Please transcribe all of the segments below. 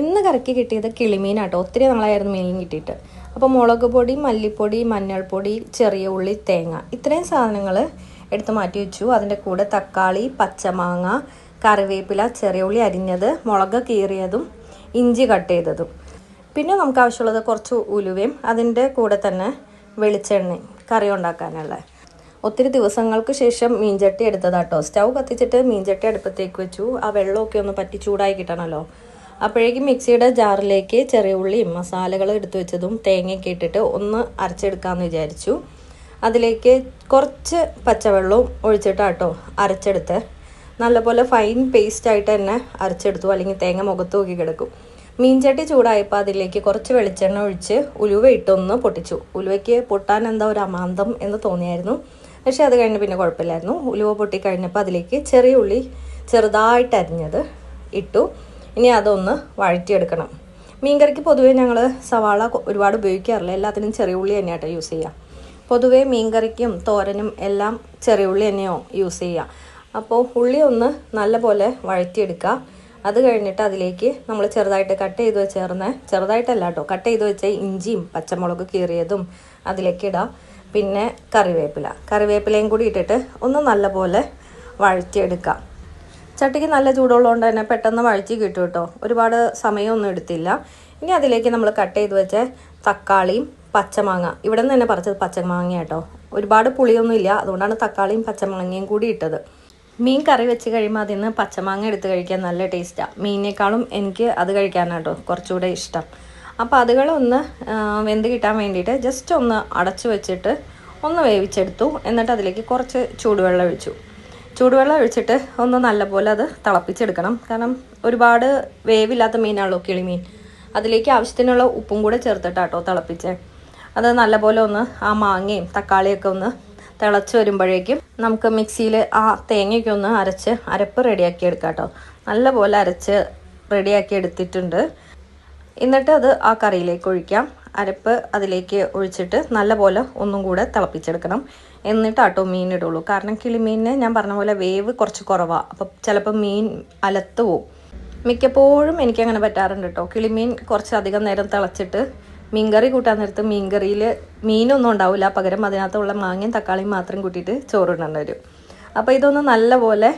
ഇന്ന് കറക്കി കിട്ടിയത് കിളിമീനാട്ടോ. ഒത്തിരി നാളായിരുന്നു മീൻ കിട്ടിയിട്ട്. അപ്പോൾ മുളക് പൊടി മല്ലിപ്പൊടി മഞ്ഞൾപ്പൊടി ചെറിയ ഉള്ളി തേങ്ങ ഇത്രയും സാധനങ്ങൾ എടുത്ത് മാറ്റി വെച്ചു. അതിന്റെ കൂടെ തക്കാളി പച്ചമാങ്ങ കറിവേപ്പില ചെറിയ ഉള്ളി അരിഞ്ഞത് മുളക് കീറിയതും ഇഞ്ചി കട്ട് ചെയ്തതും. പിന്നെ നമുക്ക് ആവശ്യമുള്ളത് കുറച്ച് ഉലുവയും അതിന്റെ കൂടെ തന്നെ വെളിച്ചെണ്ണയും കറി ഉണ്ടാക്കാനുള്ള. ഒത്തിരി ദിവസങ്ങൾക്ക് ശേഷം മീൻചട്ടി എടുത്തതാട്ടോ. സ്റ്റൗ കത്തിച്ചിട്ട് മീൻചട്ടി അടുപ്പത്തേക്ക് വെച്ചു. ആ വെള്ളമൊക്കെ ഒന്ന് പറ്റി ചൂടായി കിട്ടണമല്ലോ അപ്പോഴേക്കും മിക്സിയുടെ ജാറിലേക്ക് ചെറിയ ഉള്ളിയും മസാലകൾ എടുത്തു വെച്ചതും തേങ്ങയൊക്കെ ഇട്ടിട്ട് ഒന്ന് അരച്ചെടുക്കാമെന്ന് വിചാരിച്ചു. അതിലേക്ക് കുറച്ച് പച്ചവെള്ളവും ഒഴിച്ചിട്ടാട്ടോ അരച്ചെടുത്ത്. നല്ലപോലെ ഫൈൻ പേസ്റ്റ് ആയിട്ട് തന്നെ അരച്ചെടുത്തു. അല്ലെങ്കിൽ തേങ്ങ മുഖത്ത് നോക്കി കിടക്കും. മീൻചട്ടി ചൂടായപ്പോൾ അതിലേക്ക് കുറച്ച് വെളിച്ചെണ്ണ ഒഴിച്ച് ഉലുവ ഇട്ടൊന്ന് പൊട്ടിച്ചു. ഉലുവയ്ക്ക് പൊട്ടാൻ എന്താ ഒരു അമാന്തം എന്ന് തോന്നിയായിരുന്നു. പക്ഷേ അത് കഴിഞ്ഞ് പിന്നെ കുഴപ്പമില്ലായിരുന്നു. ഉലുവ പൊട്ടി കഴിഞ്ഞപ്പോൾ അതിലേക്ക് ചെറിയ ഉള്ളി ചെറുതായിട്ട് അരിഞ്ഞത് ഇട്ടു. ഇനി അതൊന്ന് വഴറ്റിയെടുക്കണം. മീൻകറിക്ക് പൊതുവേ ഞങ്ങൾ സവാള ഒരുപാട് ഉപയോഗിക്കാറില്ല. എല്ലാത്തിനും ചെറിയ ഉള്ളി തന്നെയാട്ടോ യൂസ് ചെയ്യുക പൊതുവേ മീൻകറിക്കും തോരനും എല്ലാം ചെറിയ ഉള്ളി തന്നെയോ യൂസ് ചെയ്യുക അപ്പോൾ ഉള്ളി ഒന്ന് നല്ലപോലെ വഴറ്റിയെടുക്കുക അത് കഴിഞ്ഞിട്ട് അതിലേക്ക് നമ്മൾ ചെറുതായിട്ട് കട്ട് ചെയ്ത് വെച്ചേർന്ന് ചെറുതായിട്ടല്ല കേട്ടോ കട്ട് ചെയ്ത് വെച്ച ഇഞ്ചിയും പച്ചമുളക് കീറിയതും അതിലേക്ക് ഇടാം. പിന്നെ കറിവേപ്പില. കറിവേപ്പിലയും കൂടി ഇട്ടിട്ട് ഒന്ന് നല്ലപോലെ വഴറ്റിയെടുക്കാം. ചട്ടിക്ക് നല്ല ചൂടുള്ളതുകൊണ്ട് തന്നെ പെട്ടെന്ന് വഴറ്റി കിട്ടും കേട്ടോ. ഒരുപാട് സമയമൊന്നും എടുത്തില്ല. ഇനി അതിലേക്ക് നമ്മൾ കട്ട് ചെയ്ത് വെച്ച തക്കാളിയും പച്ചമാങ്ങ. ഇവിടെ നിന്ന് തന്നെ പറിച്ചത് പച്ചമാങ്ങ കേട്ടോ. ഒരുപാട് പുളിയൊന്നും ഇല്ല. അതുകൊണ്ടാണ് തക്കാളിയും പച്ചമാങ്ങയും കൂടി ഇട്ടത്. മീൻ കറി വെച്ച് കഴിയുമ്പോൾ അതിൽ നിന്ന് പച്ചമാങ്ങ എടുത്ത് കഴിക്കാൻ നല്ല ടേസ്റ്റാണ് മീനിനേക്കാളും എനിക്ക് അത് കഴിക്കാനാണ് കേട്ടോ കുറച്ചുകൂടെ ഇഷ്ടം. അപ്പോൾ അതുകളൊന്ന് വെന്ത് കിട്ടാൻ വേണ്ടിയിട്ട് ജസ്റ്റ് ഒന്ന് അടച്ചു വെച്ചിട്ട് ഒന്ന് വേവിച്ചെടുത്തു. എന്നിട്ട് അതിലേക്ക് കുറച്ച് ചൂടുവെള്ളം ഒഴിച്ചു. ചൂടുവെള്ളം ഒഴിച്ചിട്ട് ഒന്ന് നല്ലപോലെ അത് തിളപ്പിച്ചെടുക്കണം. കാരണം ഒരുപാട് വേവില്ലാത്ത മീനാണല്ലോ കിളിമീൻ അതിലേക്ക് ആവശ്യത്തിനുള്ള ഉപ്പും കൂടെ ചേർത്തിട്ടാട്ടോ തിളപ്പിച്ച്. അത് നല്ലപോലെ ഒന്ന് ആ മാങ്ങയും തക്കാളിയൊക്കെ ഒന്ന് തിളച്ച് വരുമ്പോഴേക്കും നമുക്ക് മിക്സിയിൽ ആ തേങ്ങയൊക്കെ ഒന്ന് അരച്ച് അരപ്പ് റെഡിയാക്കി എടുക്കാം കേട്ടോ നല്ലപോലെ അരച്ച് റെഡിയാക്കി എടുത്തിട്ടുണ്ട്. എന്നിട്ട് അത് ആ കറിയിലേക്ക് ഒഴിക്കാം. അരപ്പ് അതിലേക്ക് ഒഴിച്ചിട്ട് നല്ലപോലെ ഒന്നും കൂടെ തിളപ്പിച്ചെടുക്കണം. എന്നിട്ട് ആട്ടോ മീൻ ഇടുള്ളൂ. കാരണം കിളിമീനിന് ഞാൻ പറഞ്ഞ പോലെ വേവ് കുറച്ച് കുറവാണ് അപ്പം ചിലപ്പോൾ മീൻ അലത്ത് പോവും. മിക്കപ്പോഴും എനിക്കങ്ങനെ പറ്റാറുണ്ട് കേട്ടോ കിളിമീൻ കുറച്ചധികം നേരം തിളച്ചിട്ട് മീൻകറി കൂട്ടാൻ നേരത്ത് മീൻകറിയിൽ മീനൊന്നും ഉണ്ടാവില്ല പകരം അതിനകത്തുള്ള മാങ്ങയും തക്കാളിയും മാത്രം കൂട്ടിയിട്ട് ചോറിടേണ്ടി വരും. അപ്പോൾ ഇതൊന്ന് നല്ലപോലെ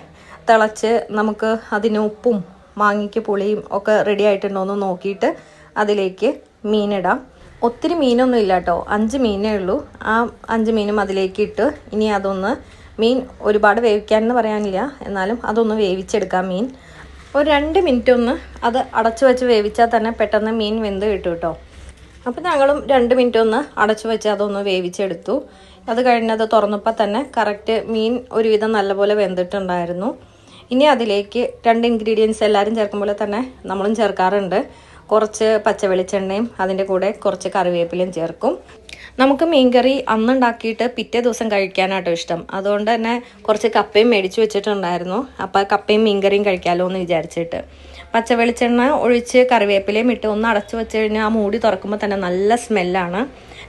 തിളച്ച് നമുക്ക് അതിന് ഉപ്പും മാങ്ങയ്ക്ക് പുളിയും ഒക്കെ റെഡി ആയിട്ടുണ്ടോ എന്ന് നോക്കിയിട്ട് അതിലേക്ക് മീനിടാം ഒത്തിരി മീനൊന്നും ഇല്ല കേട്ടോ അഞ്ച് മീനേ ഉള്ളൂ. ആ അഞ്ച് മീനും അതിലേക്ക് ഇട്ട് ഇനി അതൊന്ന് മീൻ ഒരുപാട് വേവിക്കാൻ എന്ന് പറയാനില്ല. എന്നാലും അതൊന്ന് വേവിച്ചെടുക്കാം മീൻ. ഒരു രണ്ട് മിനിറ്റ് ഒന്ന് അത് അടച്ചു വെച്ച് വേവിച്ചാൽ തന്നെ പെട്ടെന്ന് മീൻ വെന്ത് കിട്ടും കേട്ടോ അപ്പോൾ ഞങ്ങളും രണ്ട് മിനിറ്റ് ഒന്ന് അടച്ചു വെച്ച് അതൊന്ന് വേവിച്ചെടുത്തു. അത് കഴിഞ്ഞത് തുറന്നപ്പോൾ തന്നെ കറക്റ്റ് മീൻ ഒരുവിധം നല്ലപോലെ വെന്തിട്ടുണ്ടായിരുന്നു. ഇനി അതിലേക്ക് രണ്ട് ഇൻഗ്രീഡിയൻസ് എല്ലാവരും ചേർക്കും പോലെ തന്നെ നമ്മളും ചേർക്കാറുണ്ട്. കുറച്ച് പച്ച വെളിച്ചെണ്ണയും അതിന്റെ കൂടെ കുറച്ച് കറിവേപ്പിലയും ചേർക്കും. നമുക്ക് മീൻകറി അന്നുണ്ടാക്കിയിട്ട് പിറ്റേ ദിവസം കഴിക്കാനാട്ടോ ഇഷ്ടം. അതുകൊണ്ട് തന്നെ കുറച്ച് കപ്പയും മേടിച്ചു വെച്ചിട്ടുണ്ടായിരുന്നു. അപ്പോൾ കപ്പയും മീൻകറിയും കഴിക്കാമല്ലോ എന്ന് വിചാരിച്ചിട്ട്. പച്ച വെളിച്ചെണ്ണ ഒഴിച്ച് കറിവേപ്പിലയും ഇട്ട് ഒന്ന് അടച്ചു വെച്ച് കഴിഞ്ഞാൽ ആ മൂടി തുറക്കുമ്പോൾ തന്നെ നല്ല സ്മെല്ലാണ്.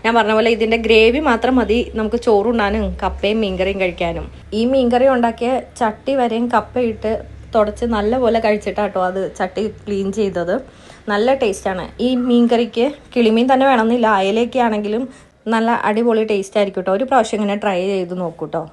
ഞാൻ പറഞ്ഞ പോലെ ഇതിന്റെ ഗ്രേവി മാത്രം മതി നമുക്ക് ചോറുണ്ണാനും കപ്പയും മീൻകറിയും കഴിക്കാനും. ഈ മീൻകറി ഉണ്ടാക്കിയ ചട്ടി വരെയും കപ്പയിട്ട് തുടച്ച് നല്ലപോലെ കഴിച്ചിട്ടാട്ടോ അത് ചട്ടി ക്ലീൻ ചെയ്തത്. നല്ല ടേസ്റ്റാണ്. ഈ മീൻകറിക്ക് കിളിമീൻ തന്നെ വേണമെന്നില്ല. അയലയൊക്കെ ആണെങ്കിലും നല്ല അടിപൊളി ടേസ്റ്റ് ആയിരിക്കും കേട്ടോ ഒരു പ്രാവശ്യം ഇങ്ങനെ ട്രൈ ചെയ്ത് നോക്കൂ കേട്ടോ